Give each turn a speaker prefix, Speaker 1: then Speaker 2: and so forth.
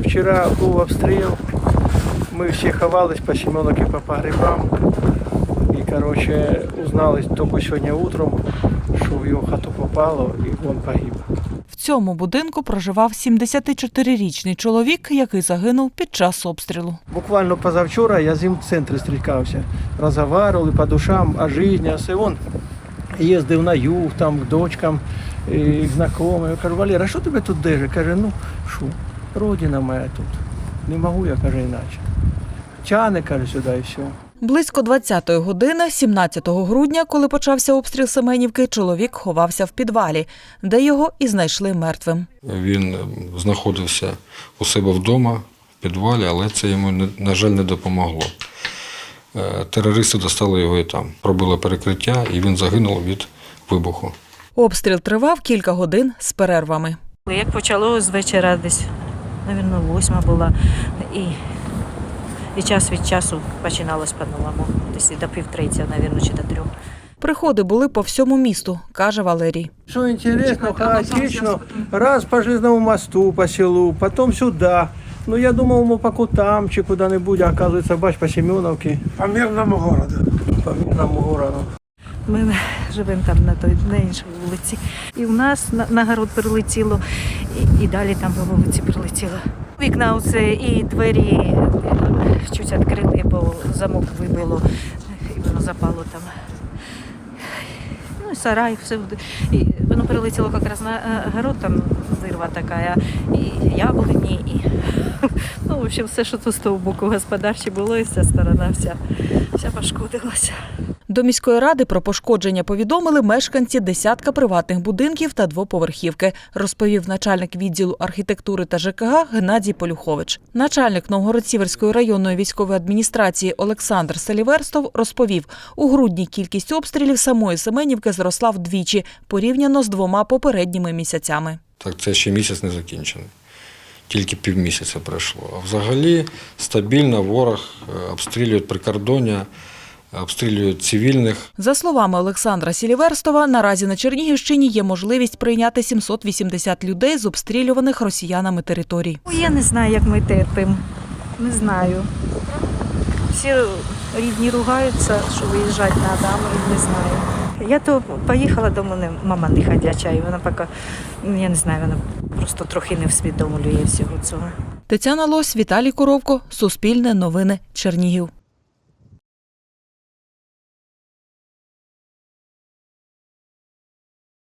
Speaker 1: Вчора був обстріл. Ми всі ховались по Семеновці по погребам. І, коротше, узнали тільки сьогодні утром, що в його хату попало і він погиб.
Speaker 2: В цьому будинку проживав 74-річний чоловік, який загинув під час обстрілу.
Speaker 1: Буквально позавчора я з ним в центрі зустрічався. Розговаривали по душам, о житті, а все. Він їздив на юг, там, к дочкам, і знайомим. Я кажу, Валера, а що тебе тут держить? Каже, ну, що, родина моя тут. Не можу, я каже, іначе. Тяне, каже, сюди і все.
Speaker 2: Близько 20-ї години, 17 грудня, коли почався обстріл Семенівки, чоловік ховався в підвалі, де його і знайшли мертвим.
Speaker 3: Він е, знаходився у себе вдома в підвалі, але це йому, на жаль, не допомогло. Е, Терористи достали його і там, пробили перекриття, і він загинув від вибуху.
Speaker 2: Обстріл тривав кілька годин з перервами.
Speaker 4: Як почало з вечора десь, мабуть, восьма була. І, і час від часу починалось по-новому. Десь до півтретя, мабуть, чи до трьох.
Speaker 2: Приходи були по всьому місту, каже Валерій.
Speaker 1: Все интересно, хаотично. Раз по Жизному мосту, по селу, потом сюда. Ну, я думал, мы по Кутам чи куда-нибудь, а оказывается, бач, по Семеновке. По мирному городу. По мирному городу.
Speaker 4: Ми живемо там на той на іншій вулиці. І в нас на, на город прилетіло, і, далі там по вулиці прилетіло. Вікна оце і двері е, чуть відкрили, бо замок вибило, і воно запало там. Ну, і сарай, все. І воно прилетіло якраз на е, город, там вирва така, і яблуні, і ну, в общем, все, що тут з того боку господарче було, і вся сторона вся, вся пошкодилася.
Speaker 2: До міської ради про пошкодження повідомили мешканці десятка приватних будинків та двоповерхівки, розповів начальник відділу архітектури та ЖКГ Геннадій Полюхович. Начальник Новгород-Сіверської районної військової адміністрації Олександр Селіверстов розповів, у грудні кількість обстрілів самої Семенівки зросла вдвічі порівняно з двома попередніми місяцями.
Speaker 3: Так, це ще місяць не закінчений. Тільки півмісяця пройшло. А взагалі стабільно ворог е, обстрілює прикордоння, обстрілює цивільних.
Speaker 2: За словами Олександра Сіліверстова, наразі на Чернігівщині є можливість прийняти 780 людей з обстрілюваних росіянами територій.
Speaker 4: Я не знаю, як ми терпимо. Не знаю. Всі рідні ругаються, що виїжджати треба, а ми не знаю. Я то поїхала до мене, мама не ходяча, і вона поки, ну, я не знаю, вона просто трохи не всвідомлює всього цього.
Speaker 2: Тетяна Лось, Віталій Коровко, Суспільне новини, Чернігів.